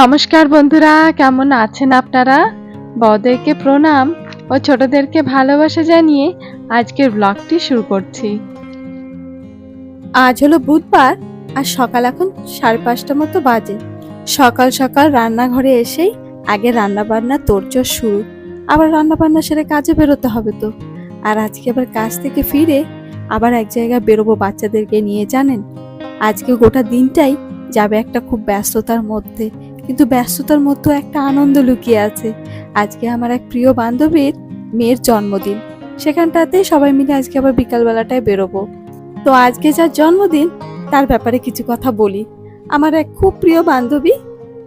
নমস্কার বন্ধুরা, কেমন আছেন আপনারা? বড়দেরকে প্রণাম ও ছোটদেরকে ভালোবাসা জানিয়ে আজকের ব্লগটি শুরু করছি। আজ হলো বুধবার আর সকাল এখন সাড়ে পাঁচটা মতো বাজে। সকাল সকাল রান্নাঘরে এসেই আগে রান্না বান্না তোরজোর শুরু। আবার রান্না বান্না সেরে কাজে বেরোতে হবে তো। আর আজকে আবার কাজ থেকে ফিরে আবার এক জায়গায় বেরোবো বাচ্চাদেরকে নিয়ে, জানেন? আজকে গোটা দিনটাই যাবে একটা খুব ব্যস্ততার মধ্যে। কিন্তু ব্যস্ততার মধ্যেও একটা আনন্দ লুকিয়ে আছে। আজকে আমার এক প্রিয় বান্ধবীর মেয়ের জন্মদিন। সেখানটাতে সবাই মিলে আজকে আবার বিকালবেলাটায় বেরোবো। তো আজকে যার জন্মদিন, তার ব্যাপারে কিছু কথা বলি। আমার এক খুব প্রিয় বান্ধবী,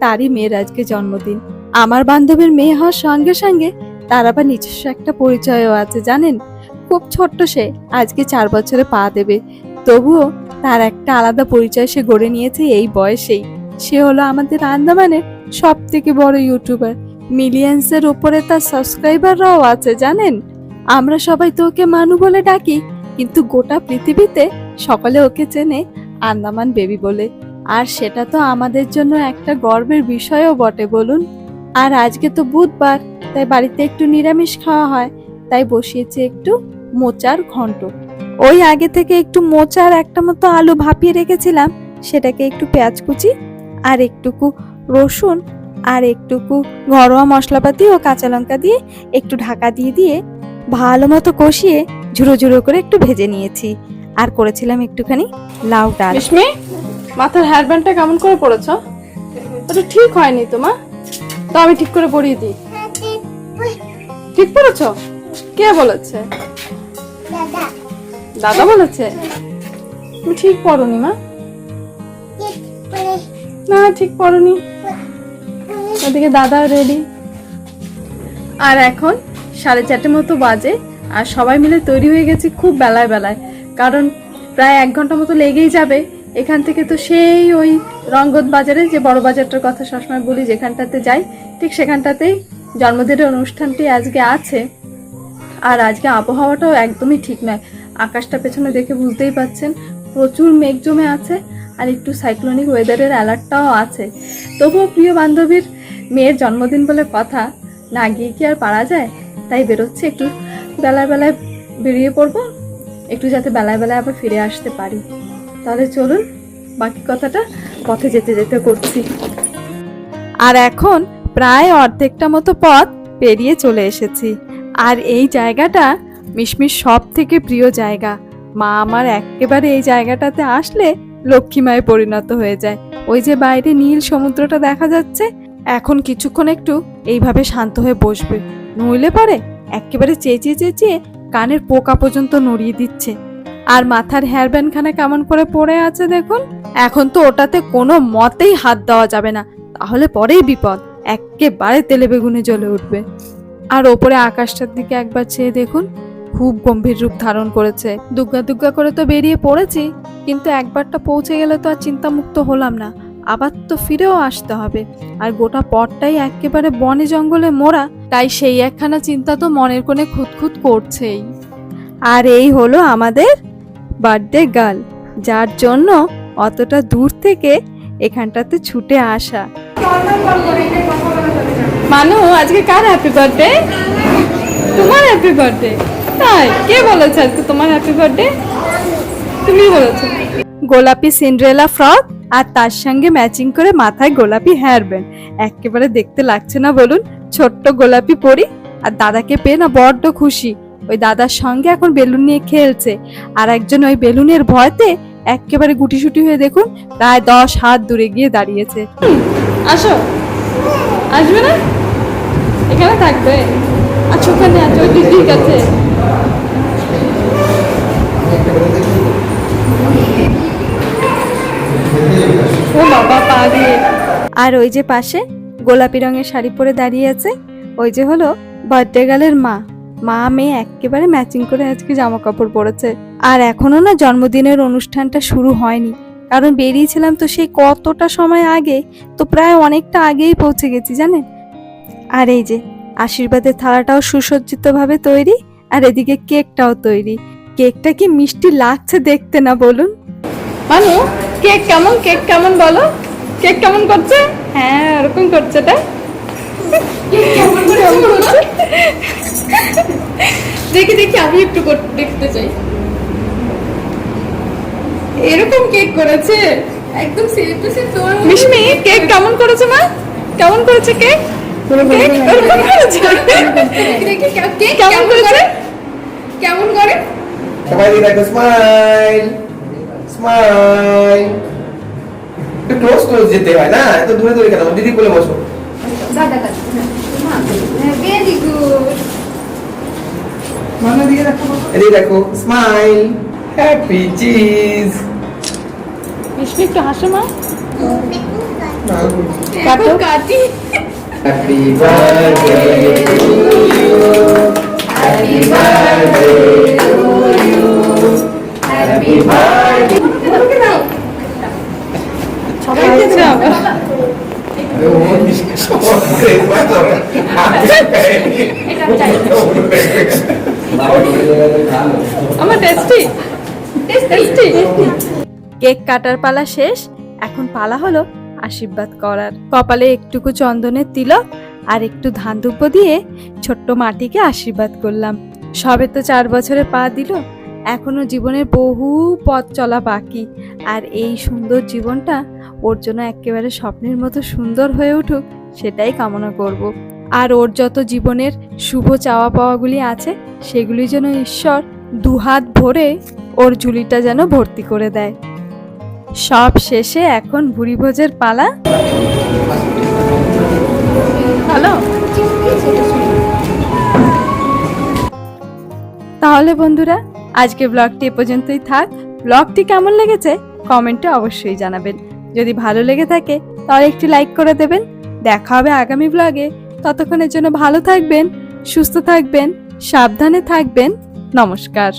তারই মেয়ের আজকে জন্মদিন। আমার বান্ধবীর মেয়ে হওয়ার সঙ্গে সঙ্গে তার আবার নিজস্ব একটা পরিচয়ও আছে, জানেন? খুব ছোট্ট সে, আজকে চার বছরে পা দেবে। তবুও তার একটা আলাদা পরিচয় সে গড়ে নিয়েছে এই বয়সেই। সে হলো আমাদের আন্দামানের সব থেকে বড় ইউটিউবার। মিলিয়ন্সের উপরে তার সাবস্ক্রাইবাররাও আছে, জানেন? আমরা সবাই তো ওকে মানু বলে ডাকি, কিন্তু গোটা পৃথিবীতে সকলে ওকে চেনে আন্দামান বেবি বলে। আর সেটা তো আমাদের জন্য একটা গর্বের বিষয়ও বটে, বলুন? আর আজকে তো বুধবার, তাই বাড়িতে একটু নিরামিষ খাওয়া হয়, তাই বসিয়েছি একটু মোচার ঘন্ট। ওই আগে থেকে একটু মোচার একটা মতো আলু ভাপিয়ে রেখেছিলাম, সেটাকে একটু পেঁয়াজ কুচি আর একটুকু রসুন আর একটুকু ঘরোয়া মশলাপাতি ও কাঁচা লঙ্কা দিয়ে একটু ঢাকা দিয়ে দিয়ে ভালো মতো কষিয়ে ঝুড়ো ঝুড়ো করে একটু ভেজে নিয়েছি। আর করেছিলাম একটুখানি লাউ ডাল। মাথার হেয়ার ব্যান্ডটা কেমন করে পড়েছ? ওটা ঠিক হয়নি তো মা। তো আমি ঠিক করে পরিয়ে দিই। ঠিক পড়েছ? কে বলেছে? দাদা বলেছে? তুমি ঠিক পড়নি মা। না, ঠিক পড়নি ওদিকে দাদা রেডি আর এখন সাড়ে চারটে মতো বাজে, আর সবাই মিলে তৈরি হয়ে গেছি খুব বেলায় বেলায়। কারণ প্রায় এক ঘণ্টা মতো লেগেই যাবে। এখান থেকে তো সেই ওই রঙ্গত বাজারে, যে বড় বাজারটার কথা সবসময় বলি, যেখানটাতে যাই, ঠিক সেখানটাতেই জন্মদিনের অনুষ্ঠানটি আজকে আছে। আর আজকে আবহাওয়াটাও একদমই ঠিক নয়। আকাশটা পেছনে দেখে বুঝতেই পাচ্ছেন, প্রচুর মেঘ জমে আছে। আর একটু সাইক্লোনিক ওয়েদারের অ্যালার্টটাও আছে। তবুও প্রিয় বান্ধবীর মেয়ের জন্মদিন বলে কথা না গিয়ে কি আর পারা যায়? তাই বেরোচ্ছে একটু। বেলায় বেলায় বেরিয়ে পড়ব। একটু যাতে বেলায় বেলায় আবার ফিরে আসতে পারি। তাহলে চলুন, বাকি কথাটা পথে যেতে যেতে করছি। আর এখন প্রায় অর্ধেকটা মতো পথ পেরিয়ে চলে এসেছি। আর এই জায়গাটা মিশমিশ সব থেকে প্রিয় জায়গা। মা আমার একেবারে এই জায়গাটাতে আসলে লক্ষ্মী মায়ে পরিণত হয়ে যায়। ওই যে বাইরে নীল সমুদ্রটা দেখা যাচ্ছে, এখন কিছুক্ষণ একটু এইভাবে শান্ত হয়ে বসবে। নইলে পরে একেবারে চেঁচিয়ে চেঁচিয়ে কানের পোকা পর্যন্ত নড়িয়ে দিচ্ছে। আর মাথার হেয়ার ব্যান্ডখানা কেমন করে পড়ে আছে দেখুন, এখন তো ওটাতে কোনো মতেই হাত দেওয়া যাবে না। তাহলে পরেই বিপদ, একেবারে তেলে বেগুনে জ্বলে উঠবে। আর ওপরে আকাশটার দিকে একবার চেয়ে দেখুন খুব গম্ভীর রূপ ধারণ করেছে। দুগ্গা দুগ্গা করে তো বেরিয়ে পড়েছি, কিন্তু একবারটা পৌঁছে গেলে তো আর চিন্তামুক্ত হলাম না। আবার তো ফিরেও আসতে হবে। আর গোটা পথটাই একেবারে বনে জঙ্গলে মোড়া, তাই সেই একখানা চিন্তা তো মনের কোণে খুঁতখুত করছেই। আর এই হলো আমাদের বার্থডে গার্ল, যার জন্য অতটা দূর থেকে এখানটাতে ছুটে আসা। মানু, আজকে কার হ্যাপি বার্থডে তোমার হ্যাপি বার্থডে তাই? কে বলেছে আজকে তোমার হ্যাপি বার্থডে তুমি বলেছ। গোলাপি সিন্ড্রেলা ফ্রক আর তার সঙ্গে ম্যাচিং করে মাথায় গোলাপি হেয়ার ব্যান্ড একেবারে দেখতে লাগছে না বলুন, ছোট্ট গোলাপি পরি আর দাদাকে পেয়ে না বড্ড খুশি। ওই দাদার সঙ্গে এখন বেলুন নিয়ে খেলছে আর একজন ওই বেলুনের ভয়তে একেবারে গুটিসুটি হয়ে দেখুন, প্রায় দশ হাত দূরে গিয়ে দাঁড়িয়েছে। আসো। আসবে না? এখানে থাকবে। আচ্ছা ওখানে আছো দিদির কাছে ও বাবা পা দিয়ে আর ওই যে পাশে গোলাপি রঙের শাড়ি পরে দাঁড়িয়ে আছে, ওই যে হলো বার্থডে গার্লের মা। মা, মেয়ে একেবারে ম্যাচিং করে আজকে জামা কাপড় পরেছে। আর এখনও না জন্মদিনের অনুষ্ঠানটা শুরু হয়নি। কারণ বেরিয়েছিলাম তো সেই কতটা সময় আগে, তো প্রায় অনেকটা আগেই পৌঁছে গেছি, জানেন? আর এই যে আশীর্বাদের থালাটাও সুসজ্জিতভাবে তৈরি, আর এদিকে কেকটাও তৈরি। কেকটা কি মিষ্টি লাগছে দেখতে না বলুন? মানু, কেক কেমন? কেক কেমন বলো? কেক কেমন করছে? হ্যাঁ ওরকম করছে তাই দেখি দেখি আমি একটু দেখতে চাই। এরকম কেক করেছে? একদম সেম টু সেম তোর মিশমি কেক কেমন করেছে মা? কেমন করেছে কেক? কেমন করেছে? কেমন করে? স্মাইল স্মাইল একটু ক্লোজ ক্লোজ যেতে হয় না? এত দূরে দূরে কেন? দিদি বলে বসো। মানা দেখো এদিকে দেখো স্মাইল হ্যাপি চিজ মিশমি একটু হাসো মা। কাটো। কাটি। Happy birthday to you happy birthday to you happy birthday সবাই খেয়েছে আবার কেক কাটার পালা শেষ, এখন পালা হলো আশীর্বাদ করার। কপালে একটুকু চন্দনের তিলক আর একটু ধান দুব্য দিয়ে ছোট্ট মাটিকে আশীর্বাদ করলাম। সবে তো চার বছরে পা দিল, এখনও জীবনের বহু পথ চলা বাকি। আর এই সুন্দর জীবনটা ওর জন্য একেবারে স্বপ্নের মতো সুন্দর হয়ে উঠুক, সেটাই কামনা করব। আর ওর যত জীবনের শুভ চাওয়া পাওয়াগুলি আছে, সেগুলি যেন ঈশ্বর দুহাত ভরে ওর ঝুলিটা যেন ভর্তি করে দেয়। সব শেষে এখন ভুরি ভোজের পালা। হ্যালো? তাহলে বন্ধুরা আজকে ব্লগটি এ পর্যন্তই থাক। ব্লগটি কেমন লেগেছে? কমেন্টে অবশ্যই জানাবেন। যদি ভালো লেগে থাকে, তাহলে একটি লাইক করে দেবেন। দেখা হবে আগামী ব্লগে ততক্ষণের জন্য ভালো থাকবেন, সুস্থ থাকবেন, সাবধানে থাকবেন। নমস্কার।